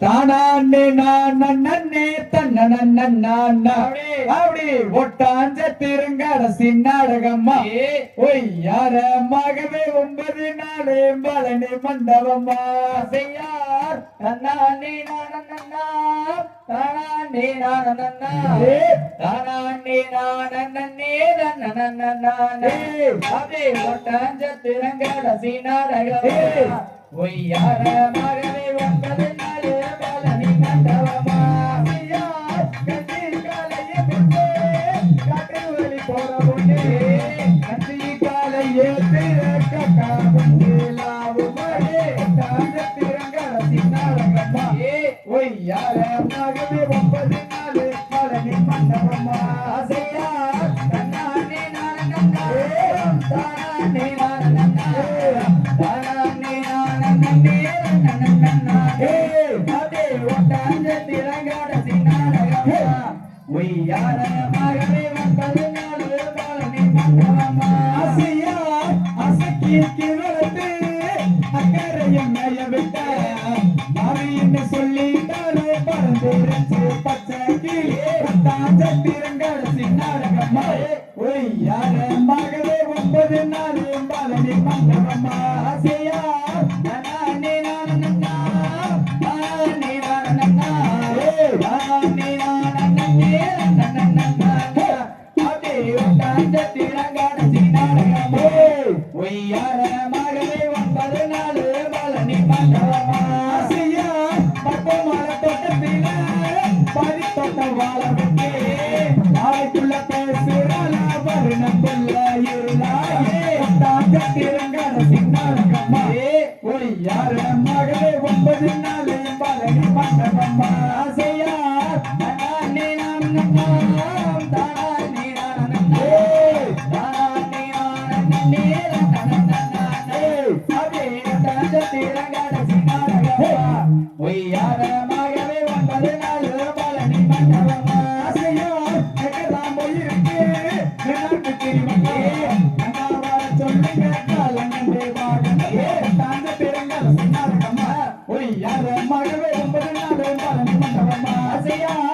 தானாண்டே நான் தன்ன அப்படி. ஒட்டாஞ்ச திருங்கட சின்னாடகம்மா ஒய் யாரமாகவே ஒன்பது நாளே பழனி மண்டபம்மா. செய்யார் நன்னாண்டே நான் நன்னா தானாண்டே நான் நன்னா தானாண்டே நான் நன்னே தன்ன நன்னானே அப்படி. ஒட்டாஞ்ச திருங்கட சின்னாடகம்மா ஒய்யாரமாகவே ஒன்பது நாள் பழனி மண்டபமா ஐயார் கட்டி காலையே பின்னே காட்டு வழி போற பொண்ணே கட்டி காலையே திறக்க காவலாவும் தாங்க திறங்க சின்னாரங்கம்மா ஒய்யாரமாகவே ஒன்பது நாள் பழனி மண்டபமா ஐயார் கண்ணானே நான் நன்னா தானே நான் ஒய்யாரமாகவே ஒன்பது நாள் பழனி மண்டபமா ஆசையா அசக்கி கிழத்து அக்கறையும் மேய விட்ட மாவின்னு சொல்லிட்டாலே பறந்துருச்சு பச்சை கிளி பத்தாஞ்ச திரங்காட சின்னாரங்கம்மா ஒய்யாரமாகவே ஒன்பது நாள் பழனி மண்டபமா ஆசையா நானே நான் நன்னா நானே ஒட்டாந்த திரங்காட சின்னாரங்கம்மா ஒய்யாரமாகவே ஒன்பது நாள் பழனி மண்டபமா? பட்டு மலை தோட்டத்தில பறி தோட்ட வாழ விட்டு நாளைக்குள்ள பேசுறாளா வருணக்குள்ள இருளாயே. தாங்க திறங்கான சின்னாரங்கம்மா ஒய்யாரமாகவே ஒன்பது நாள் பழனி மண்டபமா? மகவே ஒன்பது நாள் பழனி மண்டபமா அசையா